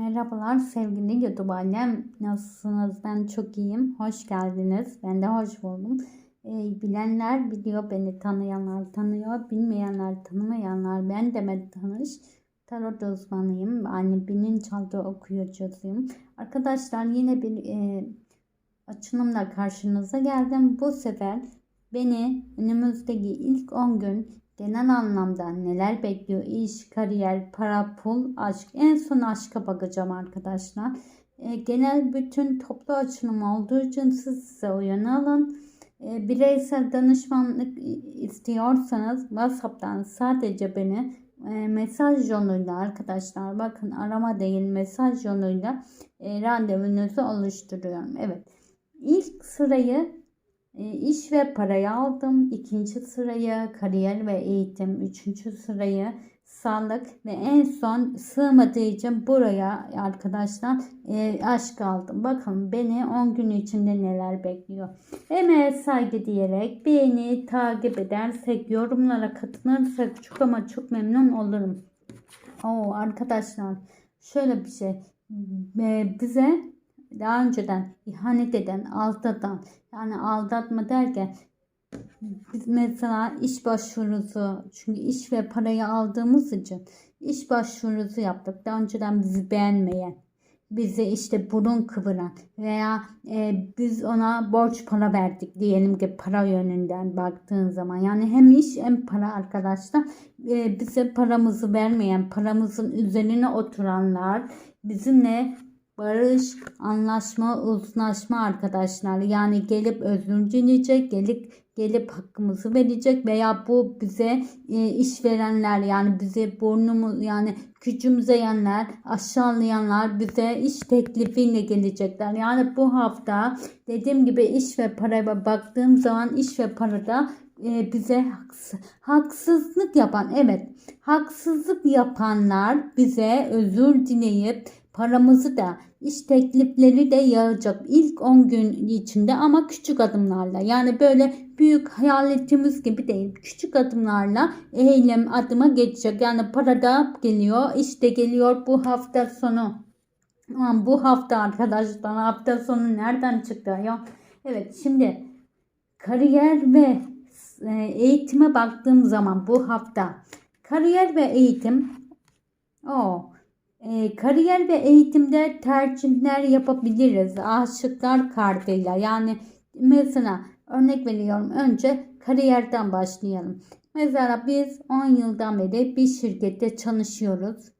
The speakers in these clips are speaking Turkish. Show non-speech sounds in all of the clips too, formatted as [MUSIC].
Merhabalar sevgili YouTube annem. Nasılsınız? Ben çok iyiyim. Hoş geldiniz. Ben de hoş buldum. Ee, bilenler biliyor, beni tanıyanlar tanıyor. Bilmeyenler, tanımayanlar ben Demet Tanış. Tarot uzmanıyım. Anne bilinçaltı okuyucusuyum. Arkadaşlar yine bir e, açılımla karşınıza geldim. Bu sefer beni önümüzdeki ilk 10 gün genel anlamda neler bekliyor? İş, kariyer, para, pul, aşk. En son aşka bakacağım arkadaşlar. E, genel bütün toplu açılım olduğu için siz size uyan alın. E, bireysel danışmanlık istiyorsanız WhatsApp'tan sadece beni e, mesaj yoluyla arkadaşlar bakın arama değil mesaj yoluyla e, randevunuzu oluşturuyorum. Evet. İlk sırayı iş ve parayı aldım. İkinci sırayı kariyer ve eğitim. Üçüncü sırayı sağlık ve en son sığmadığı için buraya arkadaşlar e, aşk aldım. Bakın beni 10 gün içinde neler bekliyor. Emeğe saygı diyerek beğeni takip edersek yorumlara katılırsak çok ama çok memnun olurum. Oo arkadaşlar şöyle bir şey e, bize daha önceden ihanet eden, aldatan yani aldatma derken biz mesela iş başvurusu çünkü iş ve parayı aldığımız için iş başvurusu yaptık. Daha önceden bizi beğenmeyen, bize işte burun kıvıran veya e, biz ona borç para verdik diyelim ki para yönünden baktığın zaman yani hem iş hem para arkadaşlar e, bize paramızı vermeyen paramızın üzerine oturanlar bizimle barış, anlaşma, uzlaşma arkadaşlar. Yani gelip özür dileyecek, gelip gelip hakkımızı verecek veya bu bize e, iş verenler yani bize burnumu yani küçümseyenler, aşağılayanlar bize iş teklifiyle gelecekler. Yani bu hafta dediğim gibi iş ve paraya baktığım zaman iş ve parada e, bize haksız, haksızlık yapan evet haksızlık yapanlar bize özür dileyip paramızı da iş teklifleri de yağacak ilk 10 gün içinde ama küçük adımlarla yani böyle büyük hayaletimiz gibi değil. Küçük adımlarla eylem adıma geçecek. Yani para da geliyor işte geliyor. Bu hafta sonu Aman bu hafta arkadaşlar hafta sonu nereden çıktı ya evet şimdi kariyer ve e, eğitime baktığım zaman bu hafta kariyer ve eğitim o e, kariyer ve eğitimde tercihler yapabiliriz. Aşıklar kartıyla yani mesela örnek veriyorum önce kariyerden başlayalım. Mesela biz 10 yıldan beri bir şirkette çalışıyoruz.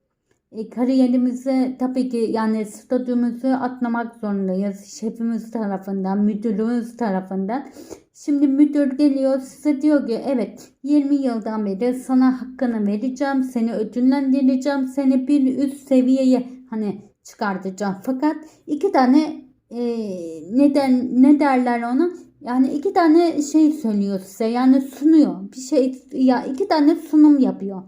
E, kariyerimizi tabii ki yani statümüzü atlamak zorundayız. Şefimiz tarafından, müdürümüz tarafından. Şimdi müdür geliyor size diyor ki evet 20 yıldan beri sana hakkını vereceğim. Seni ödüllendireceğim. Seni bir üst seviyeye hani çıkartacağım. Fakat iki tane e, neden ne derler ona? Yani iki tane şey söylüyor size. Yani sunuyor. Bir şey ya iki tane sunum yapıyor.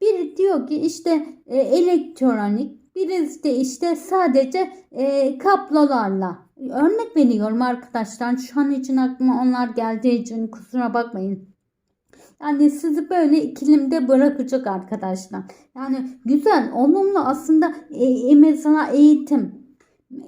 Biri diyor ki işte e, elektronik, birisi de işte sadece e, kablolarla. Örnek veriyorum arkadaşlar. Şu an için aklıma onlar geldiği için kusura bakmayın. Yani sizi böyle ikilimde bırakacak arkadaşlar. Yani güzel, olumlu aslında e, mesela eğitim.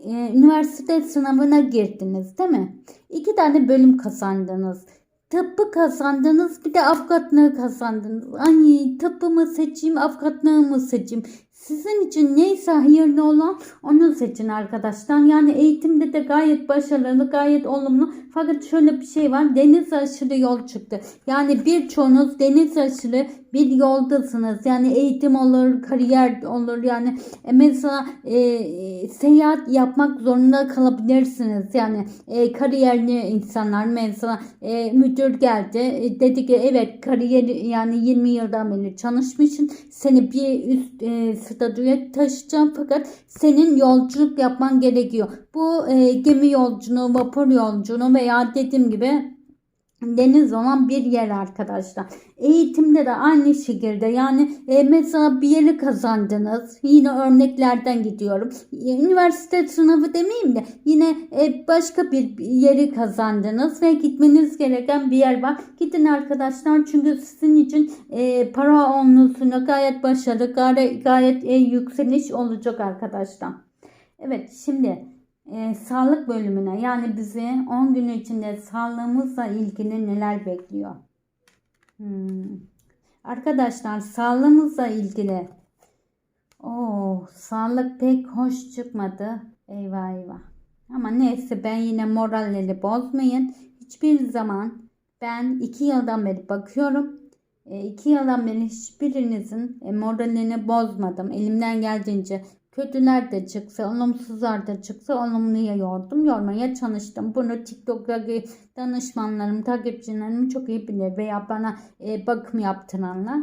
E, üniversite sınavına girdiniz değil mi? İki tane bölüm kazandınız tıbbı kazandınız bir de avukatlığı kazandınız. Ay tıbbı seçeyim avukatlığı mı seçeyim? Sizin için neyse hayırlı olan onu seçin arkadaşlar. Yani eğitimde de gayet başarılı, gayet olumlu. Fakat şöyle bir şey var. Deniz aşırı yol çıktı. Yani birçoğunuz deniz aşırı bir yoldasınız. Yani eğitim olur, kariyer olur. Yani e, mesela e, seyahat yapmak zorunda kalabilirsiniz. Yani e, kariyerli insanlar mesela e, müdür geldi. E, dedi ki evet kariyer yani 20 yıldan beri çalışmışsın. Seni bir üst e, statüye taşıyacağım fakat senin yolculuk yapman gerekiyor. Bu e, gemi yolculuğu, vapur yolculuğu veya dediğim gibi deniz olan bir yer arkadaşlar. Eğitimde de aynı şekilde yani e, mesela bir yeri kazandınız. Yine örneklerden gidiyorum. Üniversite sınavı demeyeyim de yine e, başka bir yeri kazandınız ve gitmeniz gereken bir yer var. Gidin arkadaşlar çünkü sizin için e, para onlusuna gayet başarılı gayet, gayet e, yükseliş olacak arkadaşlar. Evet şimdi e, sağlık bölümüne yani bizi 10 gün içinde sağlığımızla ilgili neler bekliyor? Hmm. Arkadaşlar sağlığımızla ilgili Oo, sağlık pek hoş çıkmadı. Eyvah eyvah. Ama neyse ben yine moralleri bozmayın. Hiçbir zaman ben iki yıldan beri bakıyorum. E, iki yıldan beri hiçbirinizin e, moralini bozmadım. Elimden geldiğince kötüler de çıksa, olumsuzlar da çıksa olumluya yordum. Yormaya çalıştım. Bunu TikTok'taki danışmanlarım, takipçilerim çok iyi bilir veya bana e, bakım yaptıranlar.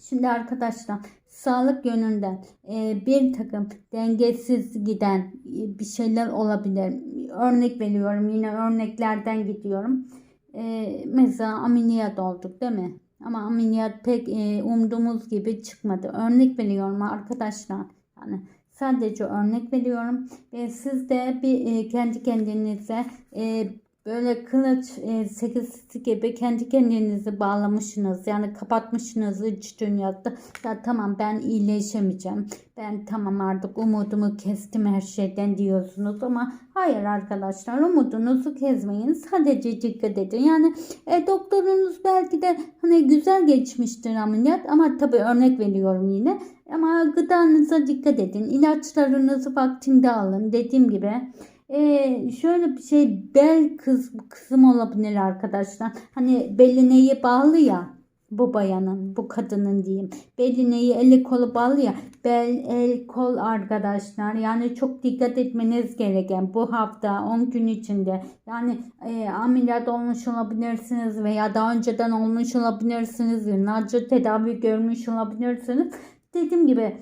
Şimdi arkadaşlar sağlık yönünden e, bir takım dengesiz giden e, bir şeyler olabilir. Örnek veriyorum yine örneklerden gidiyorum. E, mesela ameliyat olduk değil mi? Ama ameliyat pek e, umduğumuz gibi çıkmadı. Örnek veriyorum arkadaşlar. Yani sadece örnek veriyorum. E, siz de bir e, kendi kendinize e, böyle kılıç e, sekizisi gibi kendi kendinizi bağlamışsınız. Yani kapatmışsınız iç dünyada. Ya tamam ben iyileşemeyeceğim. Ben tamam artık umudumu kestim her şeyden diyorsunuz ama hayır arkadaşlar umudunuzu kesmeyin. Sadece dikkat edin. Yani e, doktorunuz belki de hani güzel geçmiştir ameliyat ama tabii örnek veriyorum yine. Ama gıdanıza dikkat edin. İlaçlarınızı vaktinde alın. Dediğim gibi ee, şöyle bir şey bel kız, kısım olabilir arkadaşlar. Hani beline bağlı ya bu bayanın, bu kadının diyeyim. Beline eli kolu bağlı ya. Bel, el, kol arkadaşlar. Yani çok dikkat etmeniz gereken bu hafta 10 gün içinde. Yani e, ameliyat olmuş olabilirsiniz veya daha önceden olmuş olabilirsiniz. Yıllarca tedavi görmüş olabilirsiniz. Dediğim gibi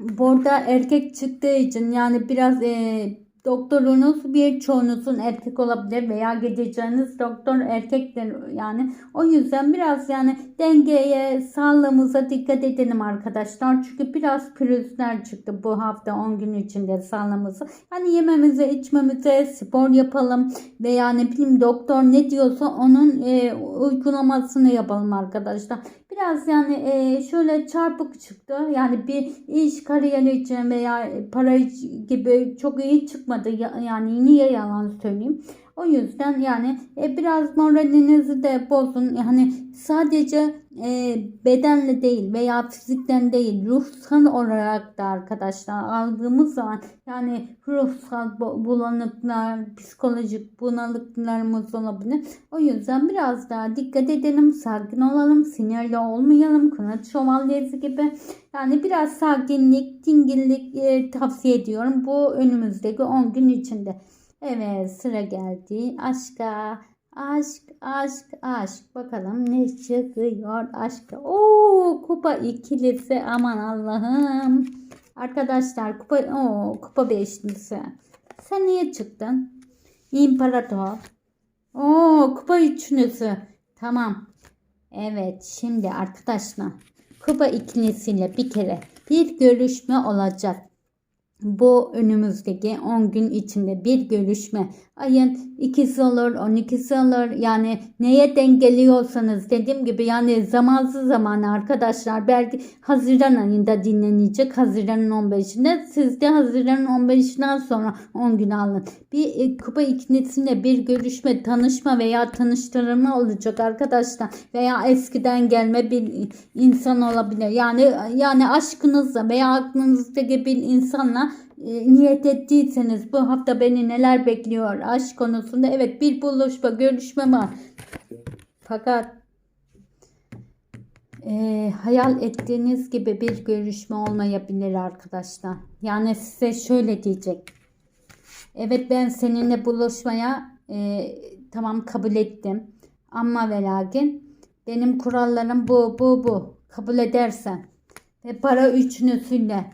burada erkek çıktığı için yani biraz e, Doktorunuz bir çoğunuzun erkek olabilir veya gideceğiniz doktor erkektir yani. O yüzden biraz yani dengeye, sağlığımıza dikkat edelim arkadaşlar. Çünkü biraz pürüzler çıktı bu hafta 10 gün içinde sağlığımızı. Yani yememize, içmemize, spor yapalım veya ne bileyim doktor ne diyorsa onun e, uygulamasını yapalım arkadaşlar. Biraz yani e, şöyle çarpık çıktı. Yani bir iş kariyeri için veya para gibi çok iyi çıkmadı. Yani niye yalan söyleyeyim. O yüzden yani e, biraz moralinizi de bozun. Yani sadece e, bedenle değil veya fizikten değil ruhsal olarak da arkadaşlar aldığımız zaman yani ruhsal bulanıklar, psikolojik bunalıklarımız olabilir. O yüzden biraz daha dikkat edelim, sakin olalım, sinirli olmayalım. Kınaç şövalyesi gibi. Yani biraz sakinlik, dingillik e, tavsiye ediyorum bu önümüzdeki 10 gün içinde. Evet sıra geldi aşka. Aşk, aşk, aşk. Bakalım ne çıkıyor aşka. Oo, kupa ikilisi. Aman Allah'ım. Arkadaşlar kupa, o kupa beşlisi. Sen niye çıktın? İmparator. Oo, kupa üçlüsü. Tamam. Evet, şimdi arkadaşlar kupa ikilisiyle bir kere bir görüşme olacak. Bu önümüzdeki 10 gün içinde bir görüşme ayın ikisi olur, 12'si olur. Yani neye denk geliyorsanız dediğim gibi yani zamansız zaman arkadaşlar belki Haziran ayında dinlenecek. Haziran'ın 15'inde siz de Haziran'ın 15'inden sonra 10 gün alın. Bir e, kupa ikilisinde bir görüşme, tanışma veya tanıştırma olacak arkadaşlar. Veya eskiden gelme bir insan olabilir. Yani yani aşkınızla veya aklınızdaki bir insanla e, niyet ettiyseniz bu hafta beni neler bekliyor aşk konusunda? Evet bir buluşma görüşme var. Fakat e, hayal ettiğiniz gibi bir görüşme olmayabilir arkadaşlar. Yani size şöyle diyecek. Evet ben seninle buluşmaya e, tamam kabul ettim. Ama ve lakin benim kurallarım bu bu bu. Kabul edersen ve para üçünüzüyle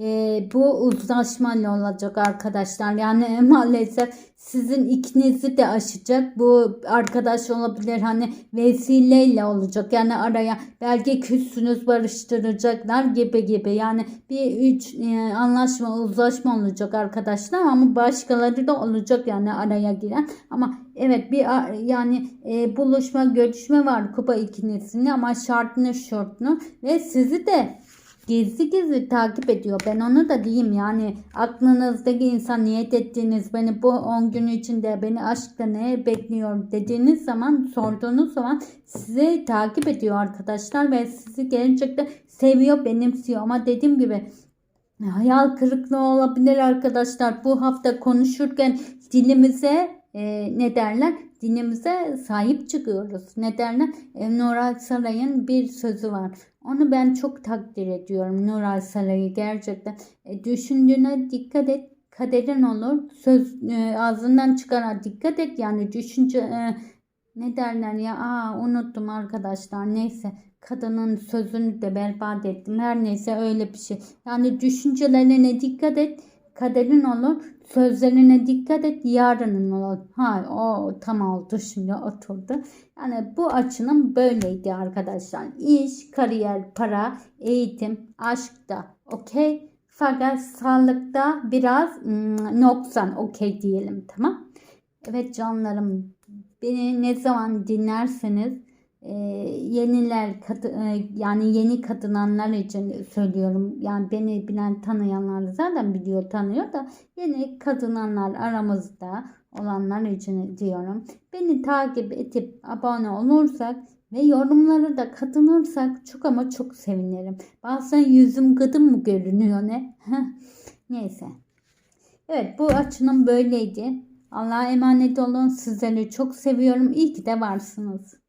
e, bu uzlaşmayla olacak arkadaşlar. Yani [LAUGHS] maalesef sizin ikinizi de aşacak. Bu arkadaş olabilir hani vesileyle olacak. Yani araya belki küssünüz barıştıracaklar gibi gibi. Yani bir üç e, anlaşma uzlaşma olacak arkadaşlar ama başkaları da olacak yani araya giren. Ama evet bir yani e, buluşma görüşme var Kuba ikilisinin ama şartını şortunu ve sizi de gizli gizli takip ediyor. Ben onu da diyeyim yani aklınızdaki insan niyet ettiğiniz beni bu 10 gün içinde beni aşkta ne bekliyor dediğiniz zaman sorduğunuz zaman sizi takip ediyor arkadaşlar ve sizi gerçekten seviyor benimsiyor ama dediğim gibi hayal kırıklığı olabilir arkadaşlar. Bu hafta konuşurken dilimize e, ne derler? Dilimize sahip çıkıyoruz. Ne derler? E, Nuray Saray'ın bir sözü var. Onu ben çok takdir ediyorum. Nuray Saray'ı gerçekten. E, düşündüğüne dikkat et. Kaderin olur. Söz e, ağzından çıkana dikkat et. Yani düşünce e, ne derler ya? Aa unuttum arkadaşlar. Neyse kadının sözünü de berbat ettim. Her neyse öyle bir şey. Yani düşüncelerine dikkat et. Kaderin olur. Sözlerine dikkat et. Yarının. Ha o tam oldu şimdi oturdu. Yani bu açının böyleydi arkadaşlar. İş, kariyer, para, eğitim, aşk da okey. Fakat sağlıkta biraz hmm, noksan okey diyelim tamam. Evet canlarım beni ne zaman dinlerseniz yeniler kadı, e, yani yeni kadınanlar için söylüyorum. Yani beni bilen tanıyanlar zaten biliyor tanıyor da yeni kadınanlar aramızda olanlar için diyorum. Beni takip edip abone olursak ve yorumları da katılırsak çok ama çok sevinirim. Bazen yüzüm gıdım mı görünüyor ne? Neyse. Evet bu açının böyleydi. Allah'a emanet olun. Sizleri çok seviyorum. İyi ki de varsınız.